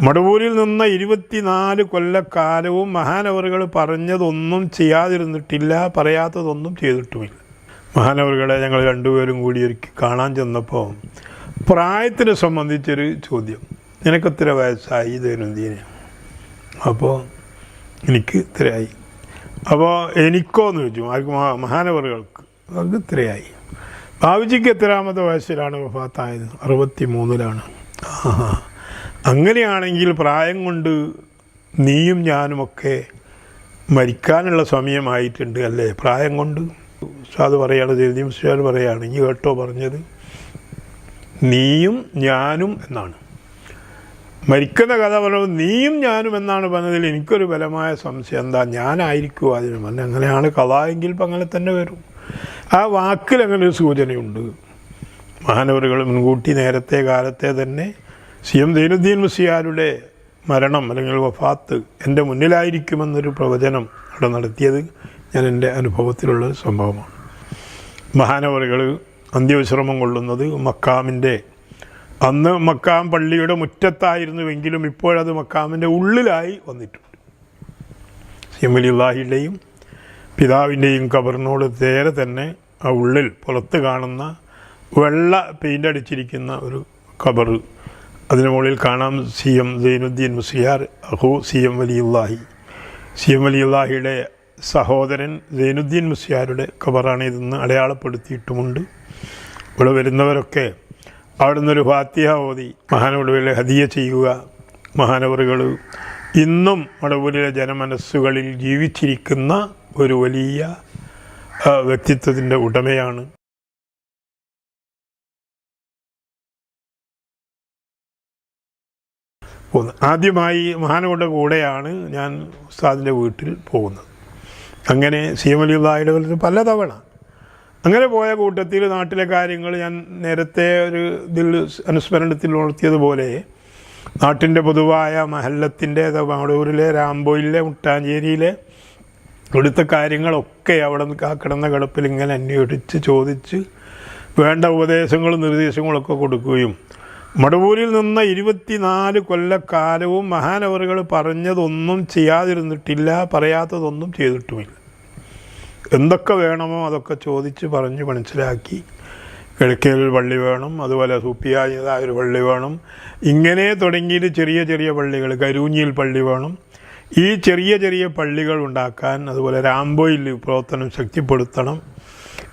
മടവൂരിൽ നിന്ന് ഇരുപത്തിനാല് കൊല്ലക്കാലവും മഹാനവറുകൾ പറഞ്ഞതൊന്നും ചെയ്യാതിരുന്നിട്ടില്ല പറയാത്തതൊന്നും ചെയ്തിട്ടുമില്ല. മഹാനവറുകളെ ഞങ്ങൾ രണ്ടുപേരും കൂടി ഒരുക്കി കാണാൻ ചെന്നപ്പോൾ പ്രായത്തിനെ സംബന്ധിച്ചൊരു ചോദ്യം. നിനക്ക് ഇത്ര വയസ്സായി? ദൈനംദിന അപ്പോൾ എനിക്ക് ഇത്രയായി. അപ്പോൾ എനിക്കോ എന്ന് ചോദിച്ചു. ആർക്ക്? മഹാ- മഹാനവറുകൾക്ക്. അവർക്ക് ഇത്രയായി. ബാബുജിക്ക് എത്രാമത്തെ വയസ്സിലാണ് വഫാത്തായത്? അറുപത്തി മൂന്നിലാണ് ആഹാ. അങ്ങനെയാണെങ്കിൽ പ്രായം കൊണ്ട് നീയും ഞാനുമൊക്കെ മരിക്കാനുള്ള സമയമായിട്ടുണ്ട് അല്ലേ? പ്രായം കൊണ്ട്. ഉസ്താദ് പറയാണ് ജലദീം ഉസ്താദ് പറയാണ് ഈ കേട്ടോ പറഞ്ഞത്. നീയും ഞാനും എന്നാണ്. മരിക്കുന്ന കഥ പറയുമ്പോൾ നീയും ഞാനും എന്നാണ് പറഞ്ഞതിൽ എനിക്കൊരു ബലമായ സംശയം. എന്താ ഞാനായിരിക്കും അതിന്? പറഞ്ഞ അങ്ങനെയാണ് കഥ എങ്കിൽ ഇപ്പം അങ്ങനെ തന്നെ വരും. ആ വാക്കിൽ അങ്ങനെ ഒരു സൂചനയുണ്ട്. മഹാനവറുകൾ മുൻകൂട്ടി നേരത്തെ കാലത്തെ തന്നെ സി എം ദൈനുദ്ദീൻ മുസിയാരുടെ മരണം അല്ലെങ്കിൽ വഫാത്ത് എന്റെ മുന്നിലായിരിക്കുമെന്നൊരു പ്രവചനം അവിടെ നടത്തിയത് ഞാൻ എന്റെ അനുഭവത്തിലുള്ള സംഭവമാണ്. മഹാനവറുകൾ അന്ത്യവിശ്രമം കൊള്ളുന്നത് മക്കാമിന്റെ അന്ന് മക്കാം പള്ളിയുടെ മുറ്റത്തായിരുന്നുവെങ്കിലും ഇപ്പോഴത് മക്കാമിന്റെ ഉള്ളിലായി വന്നിട്ടുണ്ട്. സി എം സിമലിള്ളാഹിയുടെയും പിതാവിന്റെയും കബറിനോട് നേരെ തന്നെ ആ ഉള്ളിൽ പുറത്ത് കാണുന്ന വെള്ള പെയിന്റ് അടിച്ചിരിക്കുന്ന ഒരു കബർ അതിന് മുകളിൽ കാണാം C M Zainuddin Musliyar അഹു C M Valiyullahi C M വലിയുല്ലാഹിയുടെ സഹോദരൻ സൈനുദ്ദീൻ മുസ്ലിയാരുടെ ഖബറാണ് ഇതെന്ന് അടയാളപ്പെടുത്തിയിട്ടുമുണ്ട്. ഇവിടെ വരുന്നവരൊക്കെ അവിടെ നിന്നൊരു ഫാത്തിഹ ഓതി മഹാനവടുവിലെ ഹദിയ ചെയ്യുക മഹാനവറുകൾ. ഇന്നും മടവൂരിലെ ജനമനസ്സുകളിൽ ജീവിച്ചിരിക്കുന്ന ഒരു വലിയ വ്യക്തിത്വത്തിന്റെ ഉടമയാണ് പോകുന്നത്. ആദ്യമായി മഹാനവരുടെ കൂടെയാണ് ഞാൻ ഉസ്താദിന്റെ വീട്ടിൽ പോകുന്നത്. അങ്ങനെ സി എം അലിയുള്ളായുടെ പലതവണ. അങ്ങനെ പോയ കൂട്ടത്തിൽ നാട്ടിലെ കാര്യങ്ങൾ ഞാൻ നേരത്തെ ഒരു ഇതിൽ അനുസ്മരണത്തിൽ ഉണർത്തിയതുപോലെ നാട്ടിന്റെ പൊതുവായ മഹല്ലത്തിന്റെ മടൂരിലെ രാംബോയിലെ മുട്ടാഞ്ചേരിയിലെ ഇവിടുത്തെ കാര്യങ്ങളൊക്കെ അവിടെ കിടന്ന കിടപ്പിൽ ഇങ്ങനെ അന്വേഷിച്ച് ചോദിച്ച് വേണ്ട ഉപദേശങ്ങളും നിർദ്ദേശങ്ങളൊക്കെ കൊടുക്കുകയും മടവൂരിൽ നിന്ന് ഇരുപത്തിനാല് കൊല്ലക്കാലവും മഹാനവറുകൾ പറഞ്ഞതൊന്നും ചെയ്യാതിരുന്നിട്ടില്ല പറയാത്തതൊന്നും ചെയ്തിട്ടുമില്ല. എന്തൊക്കെ വേണമോ അതൊക്കെ ചോദിച്ച് പറഞ്ഞ് മനസ്സിലാക്കി. കിഴക്കേൽ പള്ളി വേണം അതുപോലെ സൂപ്പിയായതായ ഒരു പള്ളി വേണം. ഇങ്ങനെ തുടങ്ങിയിട്ട് ചെറിയ ചെറിയ പള്ളികൾ കരൂഞ്ഞിയിൽ പള്ളി വേണം. ഈ ചെറിയ ചെറിയ പള്ളികൾ ഉണ്ടാക്കാൻ അതുപോലെ രാംബോയിൽ പ്രവർത്തനം ശക്തിപ്പെടുത്തണം.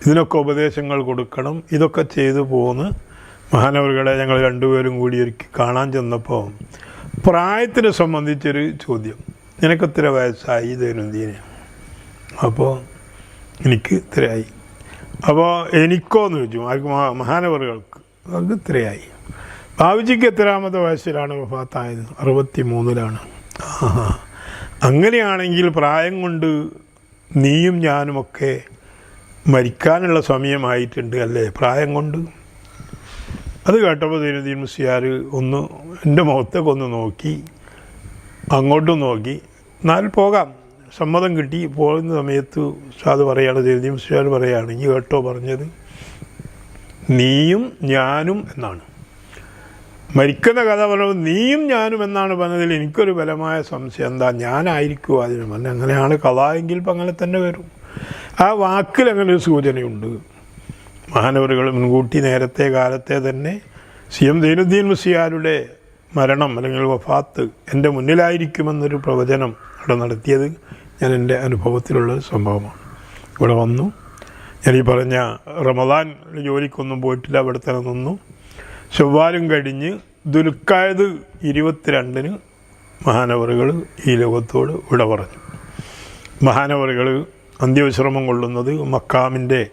ഇതിനൊക്കെ ഉപദേശങ്ങൾ കൊടുക്കണം. ഇതൊക്കെ ചെയ്തു പോന്ന് മഹാനവറുകളെ ഞങ്ങൾ രണ്ടുപേരും കൂടി ഒരുക്കി കാണാൻ ചെന്നപ്പോൾ പ്രായത്തിനെ സംബന്ധിച്ചൊരു ചോദ്യം. നിനക്ക് നിനക്കെത്ര വയസ്സായി? ദൈനംദിന അപ്പോൾ എനിക്ക് ഇത്രയായി. അപ്പോൾ എനിക്കോ എന്ന് ചോദിച്ചു. ആർക്ക്? മഹാ- മഹാനവറുകൾക്ക്. അവർക്ക് ഇത്രയായി. ബാബുജിക്ക് എത്രാമത്തെ വയസ്സിലാണ് വഫാത്തായത്? അറുപത്തി മൂന്നിലാണ് ആഹാ. അങ്ങനെയാണെങ്കിൽ പ്രായം കൊണ്ട് നീയും ഞാനുമൊക്കെ മരിക്കാനുള്ള സമയമായിട്ടുണ്ട് അല്ലേ? പ്രായം കൊണ്ട്. അത് കേട്ടപ്പോൾ ദൈനദീൻ മുസിയാർ ഒന്ന് എന്റെ മുഖത്തേക്ക് ഒന്ന് നോക്കി അങ്ങോട്ടും നോക്കി. എന്നാൽ പോകാം. സമ്മതം കിട്ടി. പോകുന്ന സമയത്ത് സാദ് പറയാണ് ദൈനദീൻ മുസിയാർ പറയാണ് ഈ കേട്ടോ പറഞ്ഞത്. നീയും ഞാനും എന്നാണ്. മരിക്കുന്ന കഥ പറയുമ്പോൾ നീയും ഞാനും എന്നാണ് പറഞ്ഞതിൽ എനിക്കൊരു ബലമായ സംശയം. എന്താ ഞാനായിരിക്കും അതിന്? പറഞ്ഞ അങ്ങനെയാണ് കഥ എങ്കിൽ ഇപ്പം അങ്ങനെ തന്നെ വരും. ആ വാക്കിൽ അങ്ങനെ ഒരു സൂചനയുണ്ട്. മഹാനവറുകൾ മുൻകൂട്ടി നേരത്തെ കാലത്തെ തന്നെ സി എം ദൈനുദ്ദീൻ മുസിയാരുടെ മരണം അല്ലെങ്കിൽ വഫാത്ത് എന്റെ മുന്നിലായിരിക്കുമെന്നൊരു പ്രവചനം അവിടെ നടത്തിയത് ഞാൻ എന്റെ അനുഭവത്തിലുള്ള സംഭവമാണ്. ഇവിടെ വന്നു. ഞാൻ ഈ പറഞ്ഞ റമദാൻ ജോലിക്കൊന്നും പോയിട്ടില്ല അവിടെ തന്നെ നിന്നു. ചൊവ്വാലും കഴിഞ്ഞ് ദുൽക്കായത് ഇരുപത്തിരണ്ടിന് മഹാനവറുകൾ ഈ ലോകത്തോട് ഇവിടെ പറഞ്ഞു. മഹാനവറുകൾ അന്ത്യവിശ്രമം കൊള്ളുന്നത് മക്കാമിന്റെ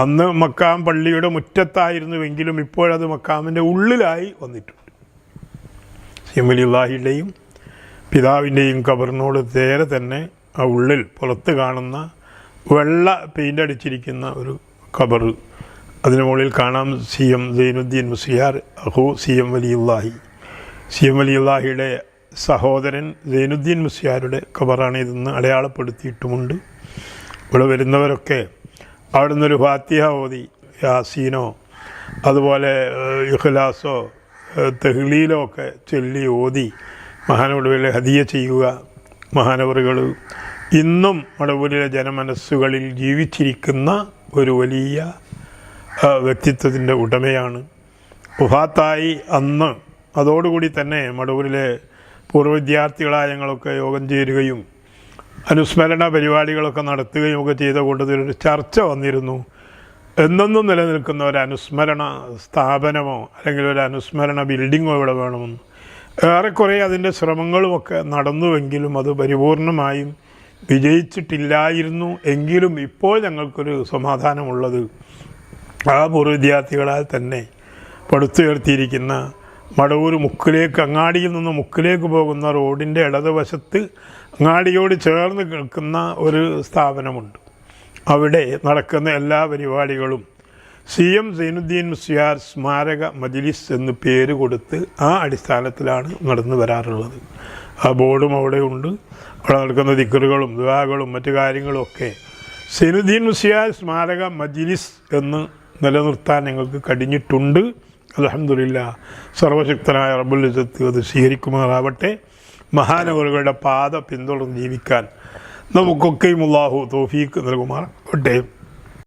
അന്ന് മക്കാം പള്ളിയുടെ മുറ്റത്തായിരുന്നുവെങ്കിലും ഇപ്പോഴത് മക്കാമിന്റെ ഉള്ളിലായി വന്നിട്ടുണ്ട്. സിമലിള്ളാഹിയുടെയും പിതാവിന്റെയും കബറിനോട് നേരെ തന്നെ ആ ഉള്ളിൽ പുറത്ത് കാണുന്ന വെള്ള പെയിന്റ് അടിച്ചിരിക്കുന്ന ഒരു കബർ. അതിന് മുകളിൽ കാണാം C M Zainuddin Musliyar അഹു C M Valiyullahi. C M വലിയുള്ളാഹിയുടെ സഹോദരൻ സൈനുദ്ദീൻ മുസിയാരുടെ കബറാണ് ഇതെന്ന് അടയാളപ്പെടുത്തിയിട്ടുമുണ്ട്. ഇവിടെ വരുന്നവരൊക്കെ അവിടെ നിന്നൊരു ഫാത്തിഹ ഓതി യാസീനോ അതുപോലെ ഇഖ്ലാസോ തെഹ്ലീലോ ഒക്കെ ചൊല്ലി ഓതി മഹാനവടുവിൽ ഹദിയ ചെയ്യുക മഹാനവറുകൾ ഇന്നും മടവൂരിലെ ജനമനസ്സുകളിൽ ജീവിച്ചിരിക്കുന്ന ഒരു വലിയ വ്യക്തിത്വത്തിന്റെ ഉടമയാണ്. ഉഫാത്തായി അന്ന് അതോടുകൂടി തന്നെ മടവൂരിലെ പൂർവ വിദ്യാർത്ഥികളായ ഞങ്ങളൊക്കെ യോഗം ചേരുകയും അനുസ്മരണ പരിപാടികളൊക്കെ നടത്തുകയും ഒക്കെ ചെയ്ത കൂട്ടത്തിലൊരു ചർച്ച വന്നിരുന്നു. എന്നെന്നും നിലനിൽക്കുന്ന ഒരു അനുസ്മരണ സ്ഥാപനമോ അല്ലെങ്കിൽ ഒരു അനുസ്മരണ ബിൽഡിങ്ങോ ഇവിടെ വേണമെന്ന്. ഏറെക്കുറെ അതിന്റെ ശ്രമങ്ങളുമൊക്കെ നടന്നുവെങ്കിലും അത് പരിപൂർണമായും വിജയിച്ചിട്ടില്ലായിരുന്നു എങ്കിലും ഇപ്പോൾ ഞങ്ങൾക്കൊരു സമാധാനമുള്ളത് ആ പൂർവ വിദ്യാർത്ഥികളാൽ തന്നെ പടുത്തുയർത്തിയിരിക്കുന്ന മടവൂർ മുക്കിലേക്ക് അങ്ങാടിയിൽ നിന്ന് മുക്കിലേക്ക് പോകുന്ന റോഡിന്റെ ഇടതുവശത്ത് അങ്ങാടിയോട് ചേർന്ന് നിൽക്കുന്ന ഒരു സ്ഥാപനമുണ്ട്. അവിടെ നടക്കുന്ന എല്ലാ പരിപാടികളും സി എം സൈനുദ്ദീൻ മുസ്യാർ സ്മാരക മജിലിസ് എന്ന് പേര് കൊടുത്ത് ആ അടിസ്ഥാനത്തിലാണ് നടന്നു വരാറുള്ളത്. ആ ബോർഡും അവിടെ ഉണ്ട്. അവിടെ നടക്കുന്ന ദിക്കറുകളും വിവാഹങ്ങളും മറ്റു കാര്യങ്ങളും ഒക്കെ സൈനുദ്ദീൻ മുസ്യാർ സ്മാരക മജിലിസ് എന്ന് നിലനിർത്താൻ ഞങ്ങൾക്ക് കഴിഞ്ഞിട്ടുണ്ട്. അലഹമില്ല സർവശക്തനായ റബ്ബുൽ ഇസത്ത് അത് സ്വീകരിക്കുമാറാവട്ടെ. മഹാനവറുകളുടെ പാത പിന്തുടർന്ന് ജീവിക്കാൻ നമുക്കൊക്കെയും അള്ളാഹു തോഫീക്ക് നൽകുമാറാവട്ടെ.